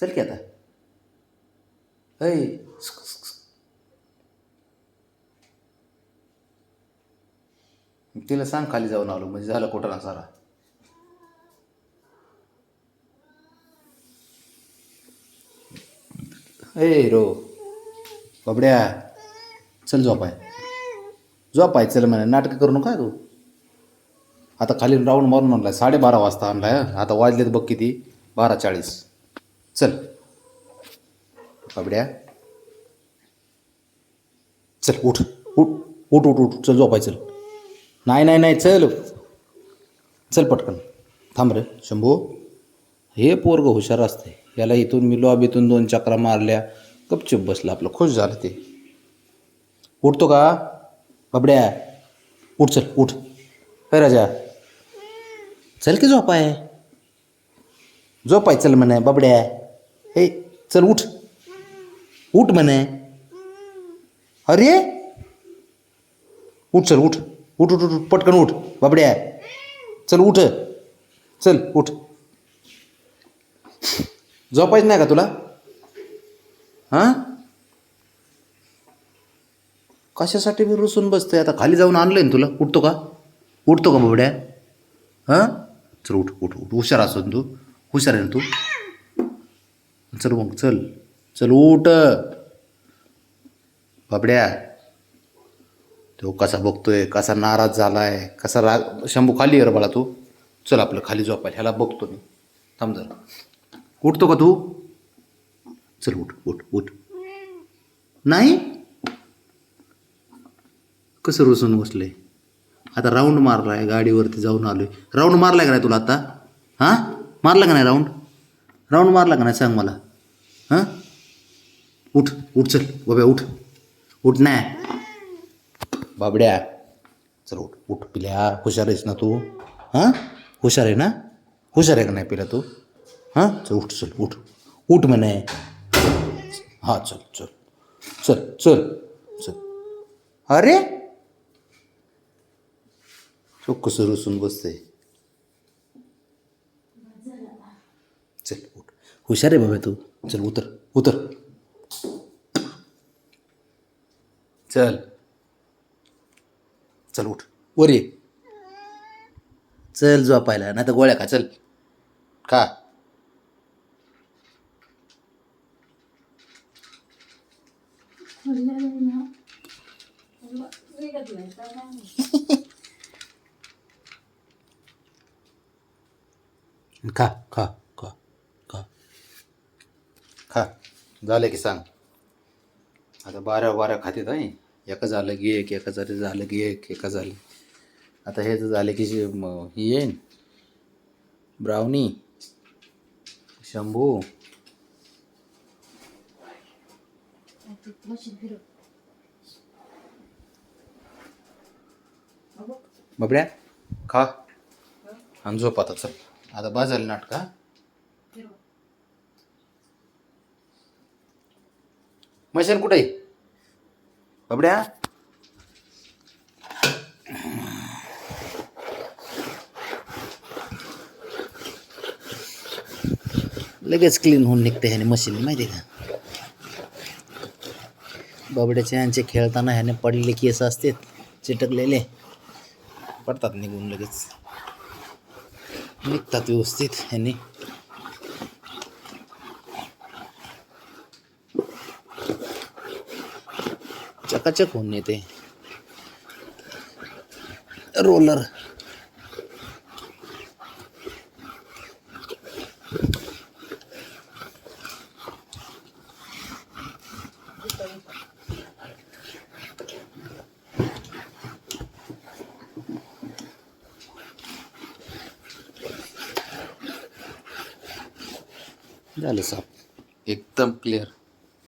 चल की आता. ऐ तिला सांग खाली जाऊन आलो म्हणजे झालं कुठं ना सारा. ए रो बाबड्या. चल झोपाय. झोपाय चल म्हणे. नाटकं करू नका तू. आता खाली राऊंड मारून आणलाय. साडेबारा वाजता आणलाय आता वाजलेत बघ किती? बारा चाळीस. चल. बाबड्या. चल उठ. उठ उठ उठ उठ. चल झोपाय चल. नाही नाही नाही चल. चल पटकन. थांब रे शंभू. हे पोरग हुशार असते याला इथून मी लॉबीतून दोन चक्रा मारल्या. गपचूप बसलं आपलं. खुश झालं ते. उठतो का? बाबड्या. उठ चल उठ. काय राजा. चल की झोपाय. झोपाय चल म्हणे बाबड्या. हे चल उठ. उठ म्हणे. अरे? उठ चल उठ. उठ उठ उठ पटकन उठ. बाबड्या. चल उठ. चल उठ. झोपायच नाही का तुला? हां? कशासाठी मी रुसून बसतोय? आता खाली जाऊन आणलंय ना तुला. उठतो का? उठतो का बाबड्या? हां? चल उठ उठ उठ. हुशार असतो तू. हुशार आहे ना तू? चल मग चल. चल उठ. बाबड्या तो कसा बघतोय कसा नाराज झालाय कसा राग शंभू खाली आहे रे बाळा तू. चल आपलं खाली झोपायला ह्याला बघतो मी. थांब जरा. उठतो का तू? चल उठ उठ उठ. नाही? कसं रुसून बसले आता राऊंड मारलाय गाडीवरती जाऊन आलोय. राऊंड मारलाय का नाही तुला आता? हां? मारला का नाही राऊंड राऊंड मारला का नाही सांग मला हाँ? उठ उठ चल बाब्या उठ। उठ नाही बाबड्या, चल उठ उठ पिल्या, हुशार आहेस ना तू? हाँ? हुशार आहे ना? हुशार आहे का पिल्या तू? हाँ? चल उठ चल उठ। उठ म्हणे। हाँ, चल चल। चल चल चल। अरे! कसं रुसून बसते? हुशार आहे बाबा तू. चल उतर उतर. चल. चल उठ. वर ये. चल झोपायला नाही तर गोळ्या खा चल. खा खा खा. खा खा. खा. झालं की सांग. आता बारा बारा खातेत आहे एका झालं की एक एका झालं झालं की एक एका झालं. आता हे जर झालं की ही येईन. ब्राउनी शंभू. बबड्या खा. आणि झोप आता चल. आता बस झाली नाटका मशीन कुठे बबड्या बाबड्या? लगेच क्लीन होऊन निघते ह्याने मशीन माहिती आहे का? बाबड्याचे यांचे खेळताना ह्याने पडलेले केस असते चिटकलेले पडतात निघून लगेच. निघतात व्यवस्थित ह्याने. चकाचक होऊन येते रोलर. झालं साफ एकदम क्लिअर